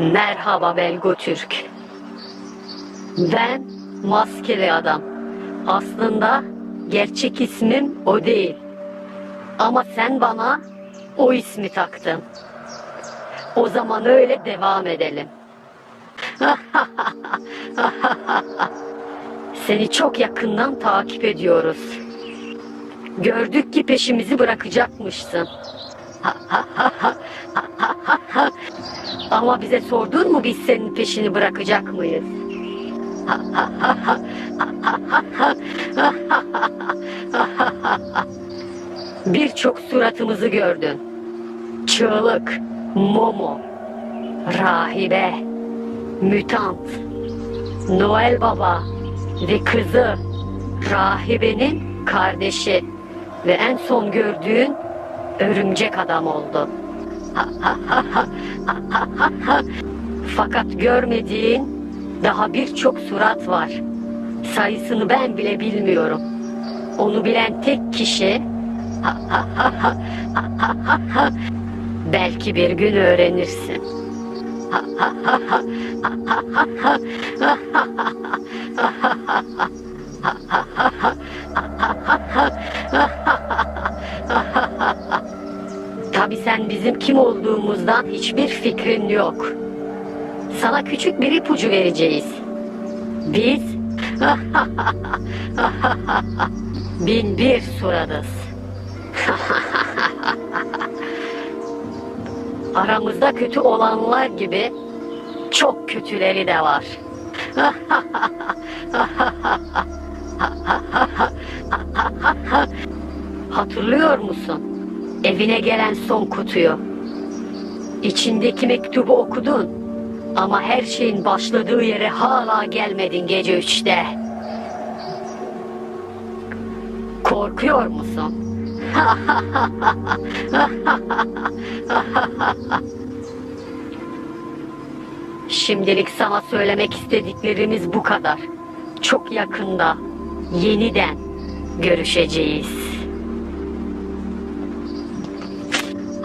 Merhaba Belgo Türk. Ben maskeli adam. Aslında gerçek ismim o değil. Ama sen bana o ismi taktın. O zaman öyle devam edelim. Seni çok yakından takip ediyoruz. Gördük ki peşimizi bırakacakmışsın. Ama bize sordun mu biz senin peşini bırakacak mıyız? Birçok suratımızı gördün. Çığlık, Momo, Rahibe, Mütant, Noel Baba ve kızı, Rahibenin kardeşi ve en son gördüğün örümcek adam oldu. Fakat görmediğin daha birçok surat var. Sayısını ben bile bilmiyorum. Onu bilen tek kişi belki bir gün öğrenirsin. Tabi sen bizim kim olduğumuzdan hiçbir fikrin yok. Sana küçük bir ipucu vereceğiz. Biz bin bir suradız. Aramızda kötü olanlar gibi çok kötüleri de var. Hatırlıyor musun? Evine gelen son kutuyu. İçindeki mektubu okudun. Ama her şeyin başladığı yere hala gelmedin gece üçte. Korkuyor musun? Şimdilik sana söylemek istediklerimiz bu kadar. Çok yakında yeniden görüşeceğiz.